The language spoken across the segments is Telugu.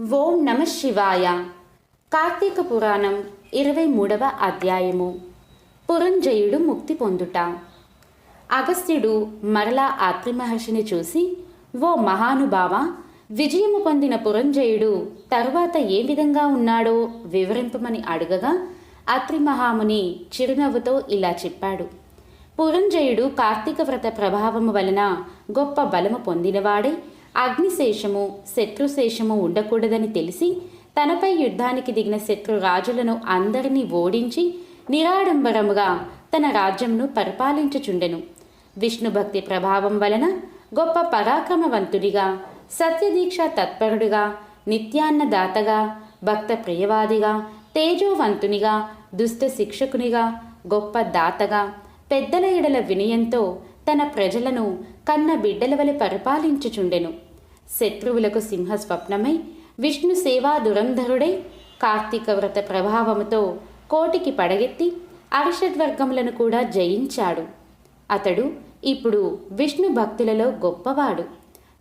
ఓం నమ శివాయ. కార్తీక పురాణం ఇరవై మూడవ అధ్యాయము. పురంజయుడు ముక్తి పొందుట. అగస్త్యుడు మరలా ఆత్రి మహర్షిని చూసి ఓ మహానుభావ విజయము పొందిన పురంజయుడు తరువాత ఏ విధంగా ఉన్నాడో వివరింపమని అడగగా అత్రి మహాముని చిరునవ్వుతో ఇలా చెప్పాడు. పురంజయుడు కార్తీక వ్రత ప్రభావము వలన గొప్ప బలము పొందినవాడే అగ్నిశేషము శత్రుశేషము ఉండకూడదని తెలిసి తనపై యుద్ధానికి దిగిన శత్రు రాజులను అందరినీ ఓడించి నిరాడంబరముగా తన రాజ్యంను పరిపాలించుచుండెను. విష్ణు భక్తి ప్రభావం వలన గొప్ప పరాక్రమవంతుడిగా సత్యదీక్ష తత్పరుడిగా నిత్యాన్నదాతగా భక్త ప్రియవాదిగా తేజోవంతునిగా దుష్ట శిక్షకునిగా గొప్ప దాతగా పెద్దల ఎడల వినయంతో తన ప్రజలను కన్న బిడ్డల వలె పరిపాలించుచుండెను. శత్రువులకు సింహ స్వప్నమై విష్ణు సేవా దురంధరుడై కార్తీక వ్రత ప్రభావముతో కోటికి పడగెత్తి అరిషడ్వర్గములను కూడా జయించాడు. అతడు ఇప్పుడు విష్ణు భక్తులలో గొప్పవాడు.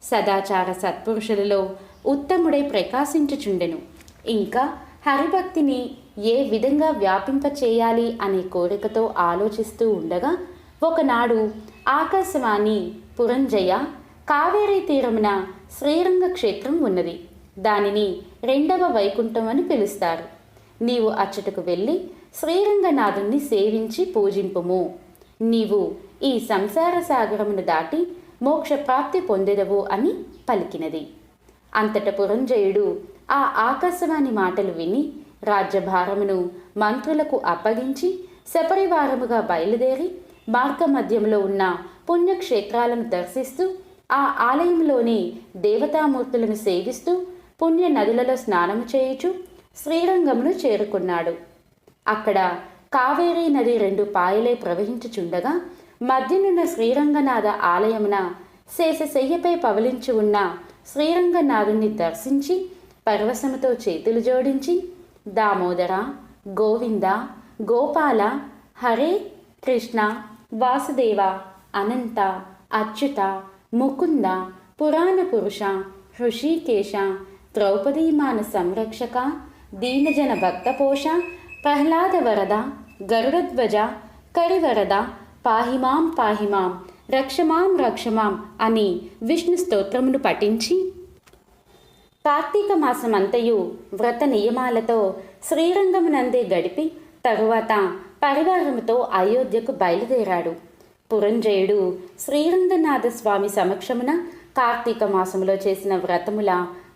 సదాచార సత్పురుషులలో ఉత్తముడై ప్రకాశించుచుండెను. ఇంకా హరిభక్తిని ఏ విధంగా వ్యాపింపచేయాలి అనే కోరికతో ఆలోచిస్తూ ఉండగా ఒకనాడు ఆకాశవాణి పురంజయ కావేరీ తీరమున శ్రీరంగ క్షేత్రం ఉన్నది. దానిని రెండవ వైకుంఠం అని పిలుస్తారు. నీవు అచ్చటకు వెళ్ళి శ్రీరంగనాథుణ్ణి సేవించి పూజింపుము. నీవు ఈ సంసార సాగరమును దాటి మోక్ష ప్రాప్తి పొందెదవు అని పలికినది. అంతట పురంజయుడు ఆ ఆకాశవాణి మాటలు విని రాజ్యభారమును మంత్రులకు అప్పగించి సపరివారముగా బయలుదేరి మార్గ మధ్యంలో ఉన్న పుణ్యక్షేత్రాలను దర్శిస్తూ ఆ ఆలయంలోని దేవతామూర్తులను సేవిస్తూ పుణ్య నదులలో స్నానము చేయుచు శ్రీరంగమును చేరుకున్నాడు. అక్కడ కావేరీ నది రెండు పాయలే ప్రవహించుచుండగా మధ్యనున్న శ్రీరంగనాథ ఆలయమున శేషశయ్యపై పవలించి ఉన్న శ్రీరంగనాథుని దర్శించి పర్వసముతో చేతులు జోడించి దామోదర గోవింద గోపాల హరే కృష్ణ వాసుదేవ అనంత అచ్యుత ముకుంద పురాణ పురుష హృషికేశ ద్రౌపదీమాన సంరక్షక దీనజన భక్తపోష ప్రహ్లాద వరద గరుడధ్వజ కరివరద పాహిమాం పాహిమాం రక్షమాం రక్షమాం అని విష్ణు స్తోత్రమును పఠించి కార్తీక మాసమంతయు వ్రత నియమాలతో శ్రీరంగమునందే గడిపి తరువాత పరివారముతో అయోధ్యకు బయలుదేరాడు. పురంజయుడు శ్రీరంగనాథ స్వామి సమక్షమున కార్తీక మాసములో చేసిన వ్రతముల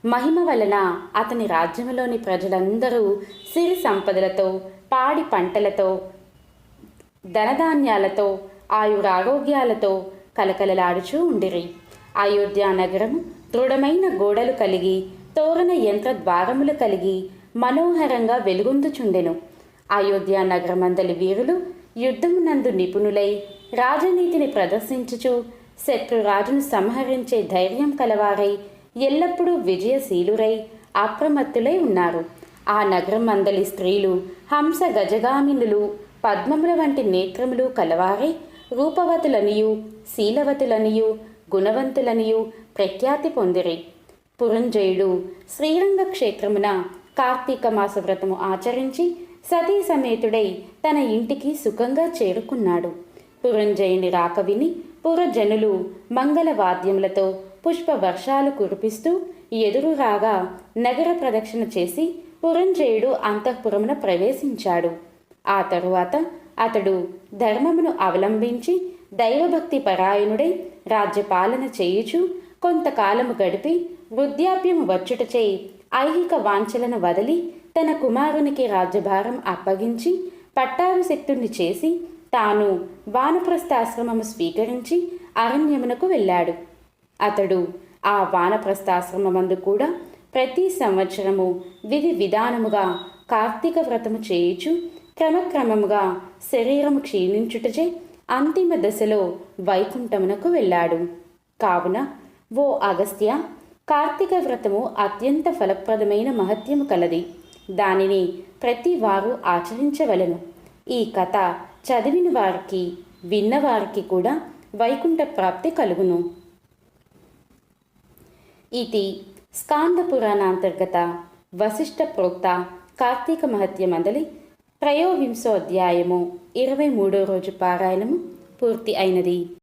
మహిమ వలన అతని రాజ్యములోని ప్రజలందరూ సిరి సంపదలతో పాడి పంటలతో ధనధాన్యాలతో ఆయురారోగ్యాలతో కలకలలాడుచూ ఉండిరి. అయోధ్య నగరం దృఢమైన గోడలు కలిగి తోరణ యంత్ర ద్వారములు కలిగి మనోహరంగా వెలుగొందుచుండెను. అయోధ్య నగరమందలి వీరులు యుద్ధమునందు నిపుణులై రాజనీతిని ప్రదర్శించుచు శత్రురాజును సంహరించే ధైర్యం కలవారై ఎల్లప్పుడూ విజయశీలురై అప్రమత్తులై ఉన్నారు. ఆ నగరం మందలి స్త్రీలు హంస గజగామినులు పద్మముల వంటి నేత్రములు కలవారై రూపవతులనియు శీలవతులనియు గుణవంతులనియు ప్రఖ్యాతి పొందిరి. పురంజయుడు శ్రీరంగ క్షేత్రమున కార్తీక మాస వ్రతము ఆచరించి సతీ సమేతుడై తన ఇంటికి సుఖంగా చేరుకున్నాడు. పురంజయుని రాక విని పురజనులు మంగళ వాద్యములతో పుష్ప వర్షాలు కురిపిస్తూ ఎదురు రాగా నగర ప్రదక్షిణ చేసి పురంజయుడు అంతఃపురమున ప్రవేశించాడు. ఆ తరువాత అతడు ధర్మమును అవలంబించి దైవభక్తి పరాయణుడై రాజ్యపాలన చేయుచు కొంతకాలము గడిపి వృద్ధాప్యము వచ్చుటచే ఐహిక వాంఛలను వదిలి తన కుమారునికి రాజ్యభారం అప్పగించి పట్టాభిషక్తుణ్ణి చేసి తాను వానప్రస్థాశ్రమము స్వీకరించి అరణ్యమునకు వెళ్ళాడు. అతడు ఆ వానప్రస్థాశ్రమమందు కూడా ప్రతి సంవత్సరము విధి విధానముగా కార్తీక వ్రతము చేయుచు క్రమక్రమముగా శరీరము క్షీణించుటచే అంతిమ దశలో వైకుంఠమునకు వెళ్ళాడు. కావున ఓ అగస్త్య కార్తీక వ్రతము అత్యంత ఫలప్రదమైన మహత్యము కలది. దానిని ప్రతి వారు ఆచరించవలను. ఈ కథ చదివిన వారికి విన్నవారికి కూడా వైకుంఠ ప్రాప్తి కలుగును. ఇది స్కాంద పురాణాంతర్గత వశిష్ఠ ప్రోక్త కార్తీక మహత్య మందలి త్రయోవింశో అధ్యాయము ఇరవై మూడో రోజు పారాయణము పూర్తి అయినది.